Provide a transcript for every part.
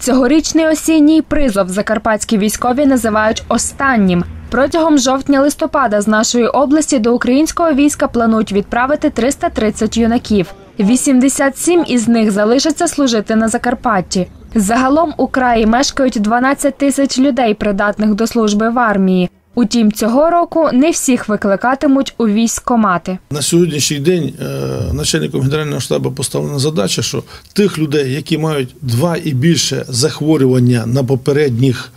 Цьогорічний осінній призов закарпатські військові називають останнім. Протягом жовтня-листопада з нашої області до українського війська планують відправити 330 юнаків. 87 із них залишаться служити на Закарпатті. Загалом у краї мешкають 12 тисяч людей, придатних до служби в армії. Утім, цього року не всіх викликатимуть у військкомати. На сьогоднішній день е, начальником Генерального штабу поставлена задача, що тих людей, які мають два і більше захворювання на попередніх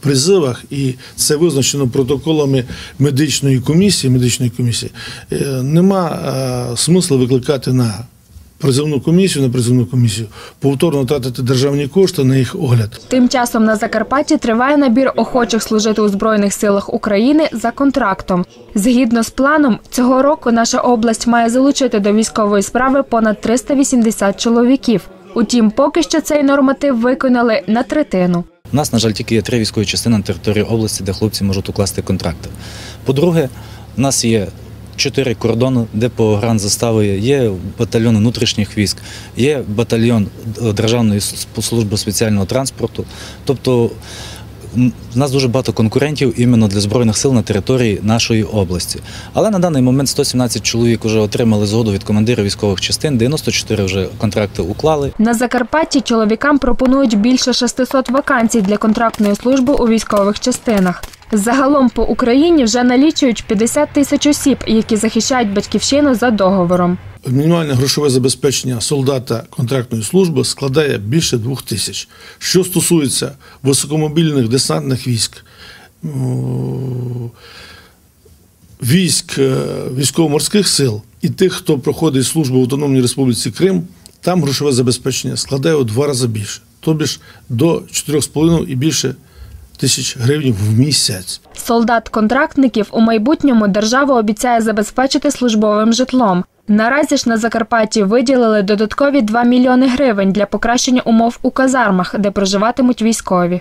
призивах, і це визначено протоколами медичної комісії, медичної комісії, е, нема е, смисла викликати на призивну комісію, на призивну комісію, повторно тратити державні кошти на їх огляд. Тим часом на Закарпатті триває набір охочих служити у Збройних силах України за контрактом. Згідно з планом, цього року наша область має залучити до військової справи понад 380 чоловіків. Утім, поки що цей норматив виконали на третину. У нас, на жаль, тільки є три військові частини на території області, де хлопці можуть укласти контракти. По-друге, у нас є чотири кордони, де по гранзастави є батальйон внутрішніх військ, є батальйон е, Державної служби спеціального транспорту. Тобто в нас дуже багато конкурентів іменно для збройних сил на території нашої області. Але на даний момент 117 чоловік вже отримали згоду від командира військових частин, 94 вже контракти уклали. На Закарпатті чоловікам пропонують більше 600 вакансій для контрактної служби у військових частинах. Загалом по Україні вже налічують 50 тисяч осіб, які захищають батьківщину за договором. Мінімальне грошове забезпечення солдата контрактної служби складає більше двох тисяч. Що стосується високомобільних десантних військ, військ е, військово-морських сил і тих, хто проходить службу в Автономній Республіці Крим, там грошове забезпечення складає у два рази більше, тобі ж до 4,5 і більше тисяч гривень в місяць. Солдат-контрактників у майбутньому держава обіцяє забезпечити службовим житлом. Наразі ж на Закарпатті виділили додаткові 2 мільйони гривень для покращення умов у казармах, де проживатимуть військові.